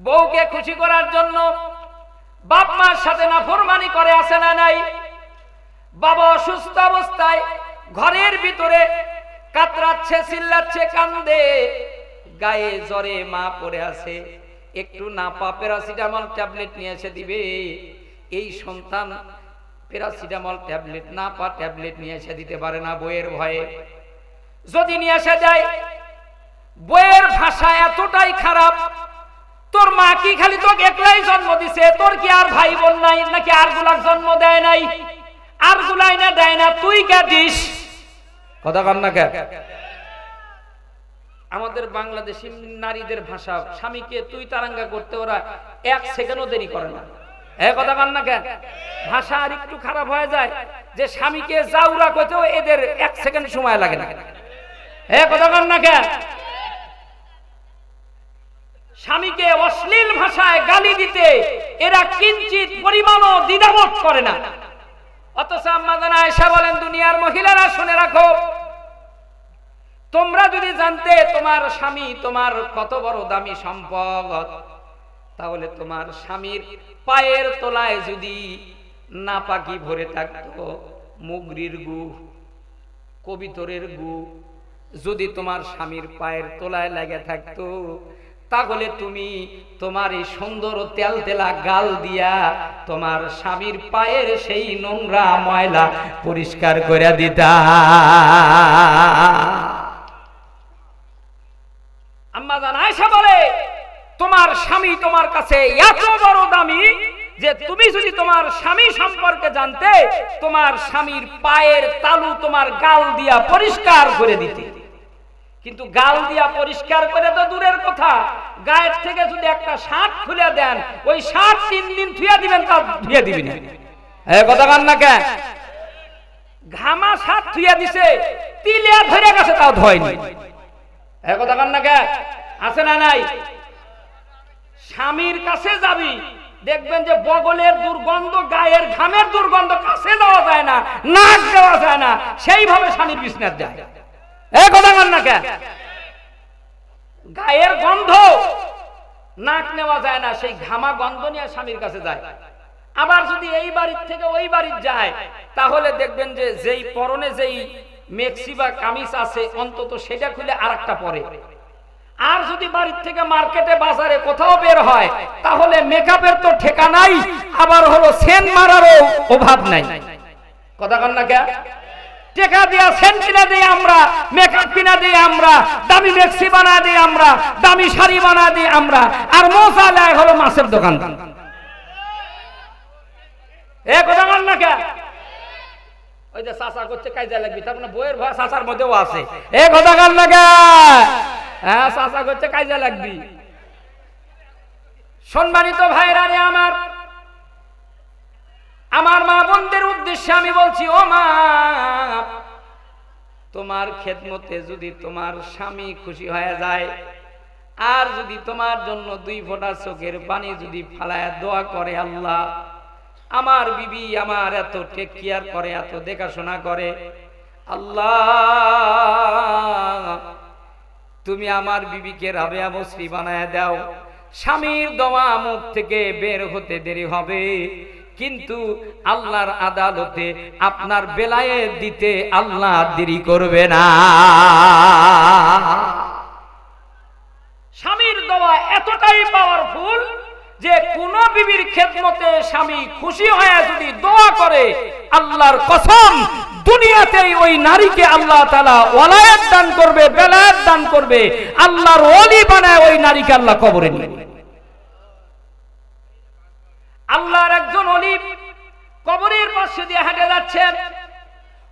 বউকে খুশি করার জন্য বাপ মার সাথে না ফরমানি করে আসে না নাই? বাবা অসুস্থ অবস্থায় ঘরের ভিতরে কাতরাচ্ছে, চিল্লাচ্ছে, কান্দে। গায়ে জ্বরে মা পড়ে আছে। একটু না পা প্যারাসিটামল ট্যাবলেট নিয়ে এসে দিবে। এই সন্তান প্যারাসিটামল ট্যাবলেট, না পা ট্যাবলেট নিয়ে এসে দিতে পারে না বইয়ের ভয়ে। যদি নিয়ে এসে যায় বইয়ের ভাষা এতটাই খারাপ তোর মা কি খালি তোকে একলাই জন্ম দিছে? তোর কি আর ভাই বোন নাই? নাকি আরগুলার জন্ম দেয় নাই? আর গুলাই না দেয় না, তুই কে দিস? কথা কর না কে? আমাদের বাংলাদেশি নারীদের ভাষা, স্বামীকে তুই তারাঙ্গা করতে ওরা এক সেকেন্ডও দেরি করে না। হ্যাঁ কথা কর না কেন ভাষা আর একটু খারাপ হয়ে যায়, যে স্বামীকে জাউরা করতেও এদের এক সেকেন্ড সময় লাগে না। হ্যাঁ কথা কর না কেন স্বামীকে অশ্লীল ভাষায় গালি দিতে এরা কিঞ্চিত পরিমাণও দ্বিধাবোধ করে না। অথচ আম্মাদান আয়েশা বলেন, দুনিয়ার মহিলারা শুনে রাখো, তোমরা যদি জানতে তোমার স্বামী তোমার কত বড় দামি সম্পদ, তাহলে তোমার স্বামীর পায়ের তলায় যদি না পাখি ভরে থাকতো, মুগরির গু, কবিতরের গু, যদি তোমার স্বামীর পায়ের তলায় লেগে থাকতো তাহলে তুমি তোমার এই সুন্দর তেল তেলা গাল দিয়া তোমার স্বামীর পায়ের সেই নোংরা ময়লা পরিষ্কার করে দিতা। আম্মা বলে, তোমার স্বামী তোমার কাছে এত বড় দামি যে তুমি যদি তোমার স্বামী সম্পর্কে জানতে, তোমার স্বামীর পায়ের তালু তোমার গাল দিয়া পরিষ্কার করে দিতে। কিন্তু গাল দিয়া পরিষ্কার করে তো দূরের কথা। গায়ের থেকে যদি একটা শার্ট খুলে দেন, ওই শার্ট তিন দিন ধুয়ে দিবেন তা ধুয়ে দিবি না এ কথা কান না কেন ঘামা শার্ট ধুয়ে দিছে তিলিয়া ধরে গেছে, তাও ধয়নি। কথা কান না কেন আছে না নাই? স্বামীর কাছে যাবি, দেখবেন যে বগলের দুর্গন্ধ, গায়ের ঘামের দুর্গন্ধ কাছে যাওয়া যায় না, নাক দেওয়া যায় না, সেইভাবে স্বামীর বিছনার যায়। গায়ের গন্ধ নাক নেওয়া যায় না, সেই ঘামা গন্ধ নিয়ে স্বামীর কাছে যায়। আবার যদি এই বাড়ির থেকে ওই বাড়ির যায়, তাহলে দেখবেন যে যেই পরনে যেই মেক্সি বা কামিজ আছে, অন্তত সেটা খুলে আর একটা পরে। আর যদি বাড়ির থেকে মার্কেটে, বাজারে কোথাও বের হয়, তাহলে মেকআপের তো ঠিকানাই আবার হলো সেন মারারও অভাব নাই। কথা কন কে টেকা দিয়া সেন্ট কিনা দিই আমরা মেকআপ কিনা দিই আমরা, দামি মেক্সি বানা দিই আমরা, দামি শাড়ি বানা দিই আমরা, আর মশা লেয় হলো মাছের দোকান। এ না কে? ওই যে লাগবি। মানে ভয় মধ্যেও আছে। এ হ্যাঁ লাগবি। সম্মানিত ভাইরা রে আমার আমার মা বোনদের উদ্দেশ্যে আমি বলছি, ও মা, তোমার খেদমতে যদি তোমার স্বামী খুশি হয়ে যায়, আর যদি তোমার জন্য দুই ফোঁটা চোখের পানি যদি ফালায়, দোয়া করে আল্লাহ। আমার বিবি আমার এত টেক কেয়ার করে, এত দেখাশোনা করে। আল্লাহ, তুমি আমার বিবিকে রাবেয়া বসরি বানায় দাও। স্বামীর দমা মুখ থেকে বের হতে দেরি হবে। কিন্তু আল্লাহর আদালতে আপনার বেলায়ে দিতে আল্লাহ দেরি করবে না। স্বামীর দোয়া এতটাই পাওয়ারফুল যে কোন বিবির খেদমতে স্বামী খুশি হয়ে যদি দোয়া করে, আল্লাহর কসম, দুনিয়াতেই ওই নারীকে আল্লাহ তালা ওয়ালায়াত দান করবে, বেলায়াত দান করবে, আল্লাহর ওলি বানায় ওই নারীকে আল্লাহ কবরে নিয়ে। আল্লাহর একজন অলি কবরের পাশে দিয়ে হেঁটে যাচ্ছেন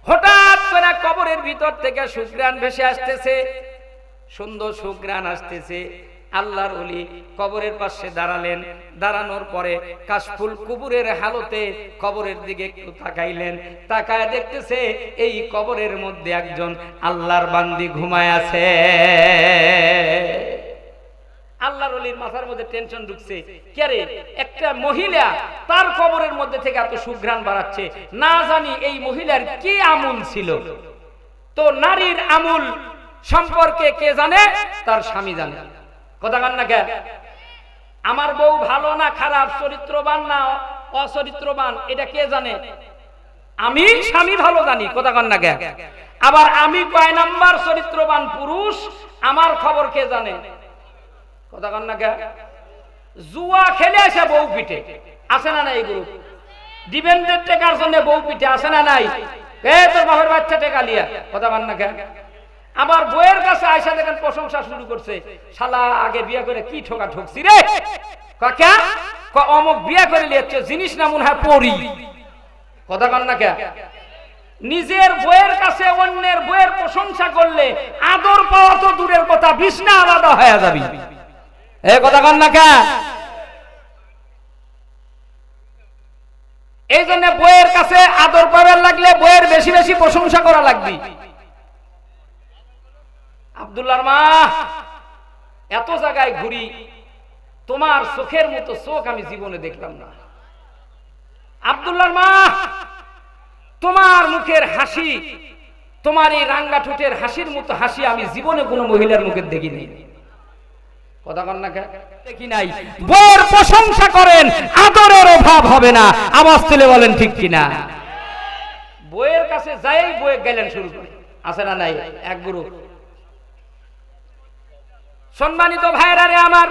হঠাৎ করে কবরের ভিতর থেকে সুগ্রাণ ভেসে আসতেছে। সুন্দর সুগ্রাণ আসতেছে। আল্লাহর অলি কবরের পাশে দাঁড়ালেন। দাঁড়ানোর পরে কাশফুল কুবুরের হালতে কবরের দিকে একটু তাকাইলেন। তাকায় দেখতেছে এই কবরের মধ্যে একজন আল্লাহর বান্দি ঘুমায় আছে। আল্লাহর অলির মাথার মধ্যে টেনশন ঢুকছে। কে একটা মহিলা তার কবরের মধ্যে থেকে এত সুঘ্রাণ বাড়াচ্ছে। না জানি এই মহিলার কি আমুল ছিল। তো নারীর আমুল সম্পর্কে কে জানে? তার স্বামী জানে। কথা কান না কে? আমার বউ ভালো না, খারাপ, চরিত্রবান না, অচরিত্রবান, এটা কে জানে? আমি স্বামী ভালো জানি, কথা কন না কে? আবার আমি কয় নাম্বার চরিত্রবান পুরুষ? আমার খবর কে জানে? কথা কন না কে? জুয়া খেলে এসে বউ পিঠে। আছে না নাই গ্রুপ ডিপেন্ডেন্ট টেকার জন্য বউ পিঠে আছে না নাই? এ, তোর বাপের বাচ্চা টেকা লিয়া। কথা কন না কে? আবার বইয়ের কাছে আয়সা দেখেন প্রশংসা শুরু করছে। শালা, আগে বিয়ে করে কি ঠোকা ঠকছি রে? কাকা অমুক বিয়ে করে লিয়েছে জিনিস না মনে হয় পড়ি কথা কন না কে? নিজের বইয়ের কাছে অন্যের বইয়ের প্রশংসা করলে আদর পাওয়া তো দূরের কথা বিষ্ণা আলাদা হয়ে যাবি। এই জন্য বইয়ের কাছে আদর পাবার লাগলে বইয়ের বেশি বেশি প্রশংসা করা লাগবে। আব্দুল্লাহর মা, এত জায়গায় ঘুরি, তোমার চোখের মতো চোখ আমি জীবনে দেখলাম না। আব্দুল্লাহর মা, তোমার মুখের হাসি, তোমার এই রাঙ্গা ঠোঁটের হাসির মতো হাসি আমি জীবনে কোনো মহিলার মুখে দেখিনি কথা কন না দেখি নাই। বইয়ের প্রশংসা করেন আদরের অভাব হবে না। আওয়াজ তুলে বলেন ঠিক কিনা? বইয়ের কাছে যাই বইয়ে গেলেন শুরু করে। আছে না নাই? এক গুরু সম্মানিত ভাইরা রে আমার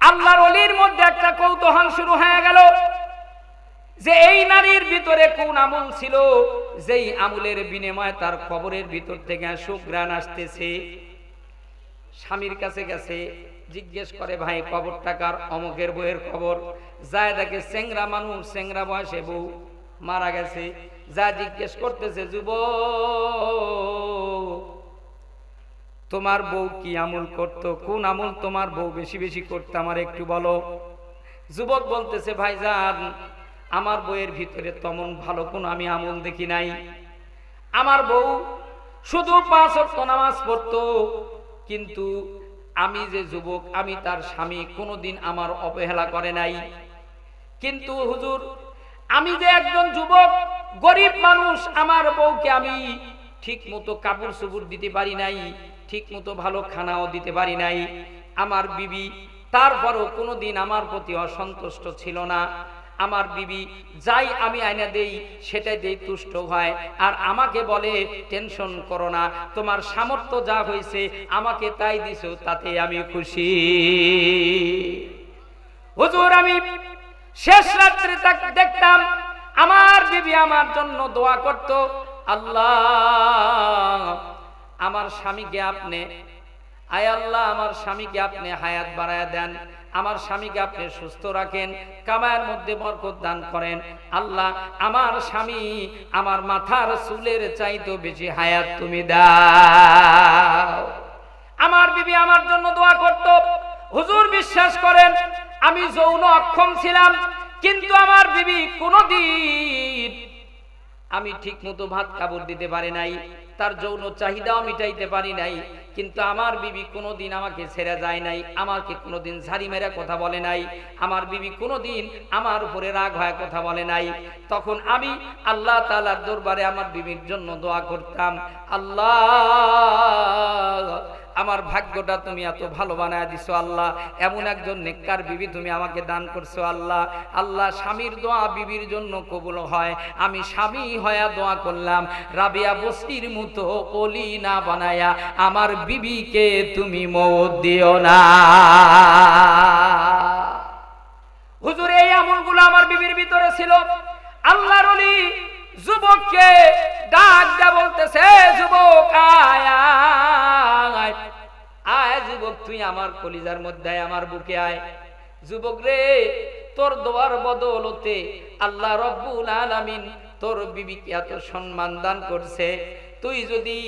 আল্লাহর অলির মধ্যে একটা কৌতূহল শুরু হয়ে গেল যে এই নারীর ভিতরে কোন আমল ছিল? যেই আমলের বিনিময়ে তার কবরের ভিতর থেকে সুগ্রাণ আসতেছে স্বামীর কাছে গেছে জিজ্ঞেস করে, ভাই কবর টাকার অমকের বইয়ের খবর। যায় দেখে চেংরা মানুষ চেংরা বয়সে বউ মারা গেছে। যা জিজ্ঞেস করতেছে যুব তোমার বউ কি আমল করতো? কোন আমল তোমার বউ বেশি বেশি করতো? আমার একটু বলো। যুবক বলতেছে, ভাইজান, আমার বইয়ের ভিতরে তেমন ভালো কোন আমি আমল দেখি নাই। আমার বউ শুধু পাঁচ নামাজ পড়তো, কিন্তু আমি যে যুবক, আমি তার স্বামী কোনোদিন আমার অবহেলা করে নাই। কিন্তু হুজুর, আমি যে একজন যুবক, গরিব মানুষ, আমার বউকে আমি ঠিক মতো কাপড় চুপুর দিতে পারি নাই ঠিক মতো ভালো খানাও দিতে পারি নাই। আমার বিবি, তারপরও কোনোদিন আমার প্রতি অসন্তুষ্ট ছিল না। আমার বিবি, যাই আমি আয়না দেই, সেটাই দেই তুষ্ট হয় আর আমাকে বলে, টেনশন করো না, তোমার সামর্থ্য যা হয়েছে, আমাকে তাই দিছো, তাতে আমি খুশি। হুজুর, আমি শেষ রাত্রে দেখতাম, আমার বিবি আমার জন্য দোয়া করত, আল্লাহ, আমার স্বামীকে আপনি, আয় আল্লাহ, আমার স্বামীকে আপনি হায়াত বাড়ায় দেন। আমার স্বামীকে আপনি সুস্থ রাখেন, কামায়ের মধ্যে বরকত দান করেন। আল্লাহ, আমার স্বামী আমার মাথার চুলের চাইতো বেশি হায়াত তুমি দাও। আমার বিবি আমার জন্য দোয়া করত। হুজুর বিশ্বাস করেন, আমি যৌন অক্ষম ছিলাম, কিন্তু আমার বিবি কোনদিন আমি ঠিক মতো ভাত কাপড় দিতে পারি নাই, তার যৌন চাহিদাও মিটাইতে পারি নাই। কিন্তু আমার বিবি কোনোদিন আমাকে ছেড়ে যায় নাই, আমাকে কোনোদিন ঝাড়ি মেরে কথা বলে নাই, আমার বিবি কোনোদিন আমার উপরে রাগ হয় কথা বলে নাই। তখন আমি আল্লাহ তালার দরবারে আমার বিবির জন্য দোয়া করতাম, আল্লাহ আমার ভাগ্যটা তুমি এত ভালো বানায় দিছো আল্লাহ। এমন একজন নেককার বিবি তুমি আমাকে দান করছ আল্লাহ। আল্লাহ স্বামীর দোয়া বিবির জন্য কবুল হয়। আমি স্বামী হয়া দোয়া করলাম, রাবিয়া বস্তির মতো অলি না বানায়া আমার বিবিকে তুমি মত দিও না। হুজুর, এই আমলগুলো আমার বিবির ভিতরে ছিল। আল্লাহর অলি যুবককে ডাক দা বলতেছে, যুবক আয়। তুই আমার কলিজার মধ্যে আমার বুকে আয়। যুবক রে, তোর দোয়ার বদলতে আল্লাহ রব্বুল আলামিন তোর বিবিকে এত সম্মান দান করছে। তুই যদি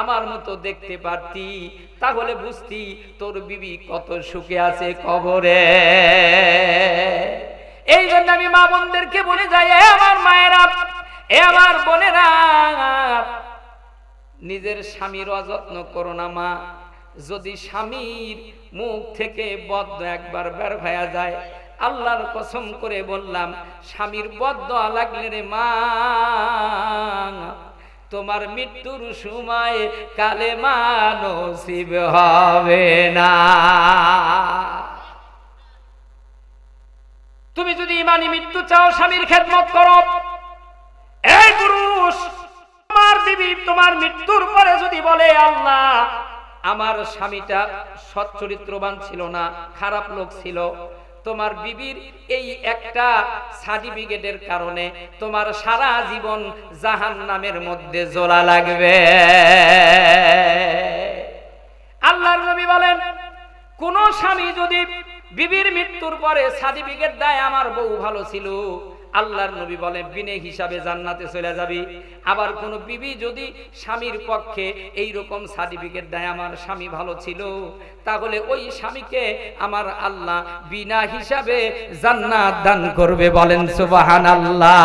আমার মতো দেখতে পারতি, তাহলে বুঝতি তোর বিবি কত সুখে আছে কবরে। এই জন্য আমি মা বোনদেরকে বলে যাই আমার মায়েরা, এ আমার বোনেরা, নিজের স্বামীর অযত্ন করো না মা। যদি স্বামীর মুখ থেকে বদ্ধ একবার বের হয়ে যায়, আল্লাহর কসম করে বললাম, স্বামীর বদ্ধ লাগলে রে মা, তোমার মৃত্যুর সময় কালে মানসিব হবে না। তুমি যদি ইমানি মৃত্যু চাও, স্বামীর খেদমত করো। এই পুরুষ, তোমার বিবি তোমার মৃত্যুর পরে যদি বলে, আল্লাহ আমার স্বামীটা সৎ চরিত্রবান ছিল না, খারাপ লোক ছিল। তোমার বিবির এই একটা সার্টিফিকেটের কারণে তোমার সারা জীবন জাহান নামের মধ্যে জোড়া লাগবে। আল্লাহর নবী বলেন, কোন স্বামী যদি বিবির মৃত্যুর পরে সার্টিফিকেট দেয়, আমার বউ ভালো ছিল। আল্লাহর নবী বলে বিনে হিসাবে জান্নাতে চলে যাবি। আবার কোনো বিবি যদি স্বামীর পক্ষে এই রকম সার্টিফিকেট দেয়, আমার স্বামী ভালো ছিল তাহলে ওই স্বামীকে আমার আল্লাহ বিনা হিসাবে জান্নাত দান করবে বলেন, সুবহানাল্লাহ